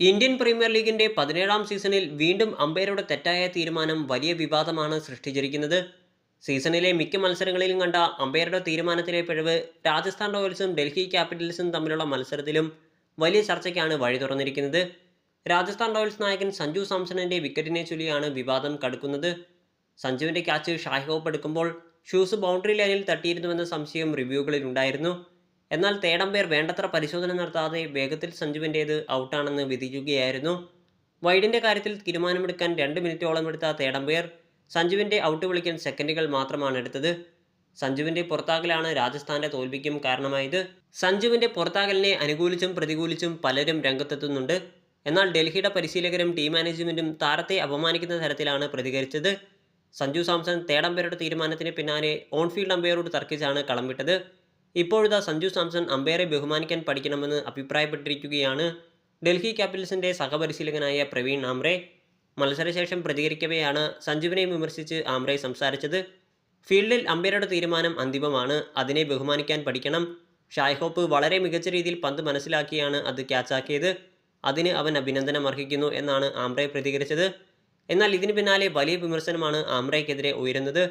Indian premier ലീഗിന്റെ പതിനേഴാം സീസണിൽ വീണ്ടും അമ്പയറുടെ തെറ്റായ തീരുമാനം വലിയ വിവാദമാണ് സൃഷ്ടിച്ചിരിക്കുന്നത്. സീസണിലെ മിക്ക മത്സരങ്ങളിലും കണ്ട അമ്പയറുടെ തീരുമാനത്തിലെ പിഴവ് രാജസ്ഥാൻ റോയൽസും ഡൽഹി ക്യാപിറ്റൽസും തമ്മിലുള്ള മത്സരത്തിലും വലിയ ചർച്ചയ്ക്കാണ് വഴി തുറന്നിരിക്കുന്നത്. രാജസ്ഥാൻ റോയൽസ് നായകൻ സഞ്ജു സാംസണിന്റെ വിക്കറ്റിനെ ചൊല്ലിയാണ് വിവാദം കടുക്കുന്നത്. സഞ്ജുവിന്റെ ക്യാച്ച് ഷാഹോപ്പ് എടുക്കുമ്പോൾ ഷൂസ് ബൗണ്ടറി ലൈനിൽ തട്ടിയിരുന്നുവെന്ന സംശയം റിവ്യൂകളിൽ ഉണ്ടായിരുന്നു എന്നാൽ തേടംപേർ വേണ്ടത്ര പരിശോധന നടത്താതെ വേഗത്തിൽ സഞ്ജുവിന്റേത് ഔട്ടാണെന്ന് വിധിക്കുകയായിരുന്നു. വൈഡിന്റെ കാര്യത്തിൽ തീരുമാനമെടുക്കാൻ രണ്ട് മിനിറ്റോളം എടുത്ത തേടംപേർ സഞ്ജുവിന്റെ ഔട്ട് വിളിക്കാൻ സെക്കൻഡുകൾ മാത്രമാണ് എടുത്തത്. സഞ്ജുവിന്റെ പുറത്താകലാണ് രാജസ്ഥാന്റെ തോൽവിക്കും കാരണമായത്. സഞ്ജുവിന്റെ പുറത്താകലിനെ അനുകൂലിച്ചും പ്രതികൂലിച്ചും പലരും രംഗത്തെത്തുന്നുണ്ട്. എന്നാൽ ഡൽഹിയുടെ പരിശീലകരും ടീം മാനേജ്മെന്റും താരത്തെ അപമാനിക്കുന്ന തരത്തിലാണ് പ്രതികരിച്ചത്. സഞ്ജു സാംസൺ തേടംപേരുടെ തീരുമാനത്തിന് പിന്നാലെ ഓൺ ഫീൽഡ് അമ്പയറോട് തർക്കിച്ചാണ് കളം വിട്ടത്. ഇപ്പോഴിതാ സഞ്ജു സാംസൺ അമ്പയറെ ബഹുമാനിക്കാൻ പഠിക്കണമെന്ന് അഭിപ്രായപ്പെട്ടിരിക്കുകയാണ്. ഡൽഹി ക്യാപിറ്റൽസിന്റെ സഹപരിശീലകനായ പ്രവീൺ ആംറെ മത്സരശേഷം പ്രതികരിക്കവെയാണ് സഞ്ജുവിനെ വിമർശിച്ച് ആംറെ സംസാരിച്ചത്. ഫീൽഡിൽ അമ്പയറുടെ തീരുമാനം അന്തിമമാണ്. അതിനെ ബഹുമാനിക്കാൻ പഠിക്കണം. ഷായ്ഹോപ്പ് വളരെ മികച്ച രീതിയിൽ പന്ത് മനസ്സിലാക്കിയാണ് അത് ക്യാച്ചാക്കിയത്. അതിന് അവൻ അഭിനന്ദനം അർഹിക്കുന്നു എന്നാണ് ആംറെ പ്രതികരിച്ചത്. എന്നാൽ ഇതിന് പിന്നാലെ വലിയ വിമർശനമാണ് ആംറയ്ക്കെതിരെ ഉയരുന്നത്.